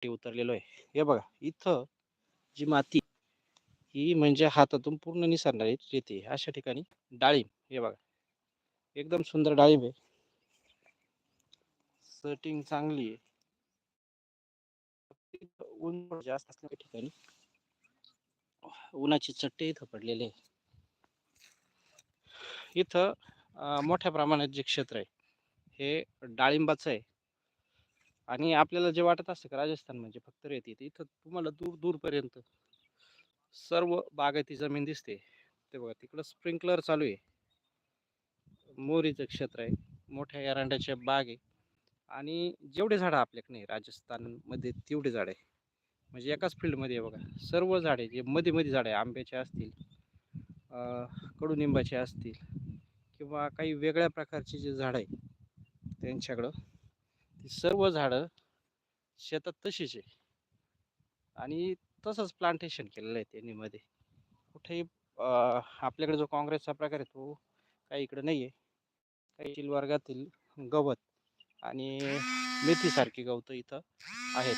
पट्टी उतरलेलो आहे. हे बघा इथं जी माती ही म्हणजे हातातून पूर्ण निसरणारी रेती अशा ठिकाणी डाळिंब हे बघा. एकदम सुंदर डाळिंब आहे. सेटिंग चांगली आहे. ऊन जास्त असल्या ठिकाणी उन्हाची चट्टे इथं पडलेले आहे. इथं मोठ्या प्रमाणात जे क्षेत्र आहे हे डाळिंबाचं आहे. आणि आपल्याला जे वाटत असतं का राजस्थान म्हणजे फक्त रेती येते इथं तुम्हाला दूर दूरपर्यंत सर्व बागायती जमीन दिसते. ते बघा तिकडं स्प्रिंकलर चालू आहे. मोरीचं क्षेत्र आहे. मोठ्या एरांड्याच्या बाग आहे. आणि जेवढे झाडं आपल्याकडे नाही राजस्थानमध्ये तेवढे झाड आहे. म्हणजे एकाच फील्डमध्ये आहे बघा. सर्व झाडे जे मध्ये मध्ये आहे आंब्याचे असतील कडुनिंबाचे असतील किंवा काही वेगळ्या प्रकारचे जे झाडं आहे त्यांच्याकडं ती सर्व झाडं शेतात तशीच आहे. आणि तसंच प्लांटेशन केलेलं आहे त्यांनी मध्ये. कुठेही आपल्याकडे जो काँग्रेसचा प्रकार आहे तो काही इकडे नाही आहे काही वर्गातील गवत आणि मेथीसारखी गवतं इथं आहेत.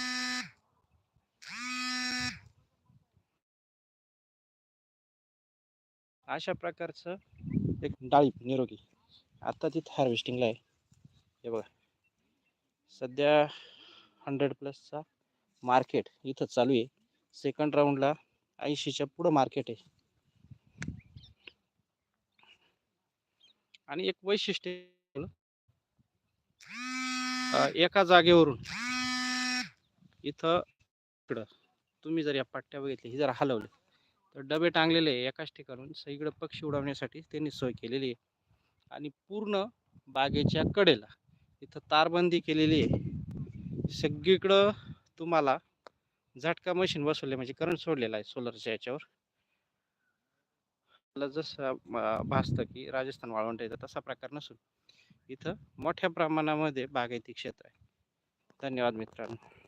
अशा प्रकारचं एक डाळी निरोगी आता तिथं हार्वेस्टिंगला आहे. हे बघा. सध्या हंड्रेड प्लसचा मार्केट इथं चालू आहे. सेकंड राऊंडला ऐंशीच्या पुढं मार्केट आहे. आणि एक वैशिष्ट्य एका जागेवरून इथं इकडं तुम्ही जर या पट्ट्या बघितल्या ही जर हलवले तर डबे टांगलेले एकाच ठिकाणून. सगळीकडे पक्षी उडवण्यासाठी त्यांनी सोय केलेली आहे. आणि पूर्ण बागेच्या कडेला इथं तारबंदी केलेली आहे. सगळीकडं तुम्हाला झटका मशीन बसवले म्हणजे करंट सोडलेला आहे सोलरच्या याच्यावर. मला जसं भासतं की राजस्थान वाळवंट येतं तसा प्रकार नसून. इथं मोठ्या प्रमाणामध्ये बागायती क्षेत्र आहे. धन्यवाद मित्रांनो.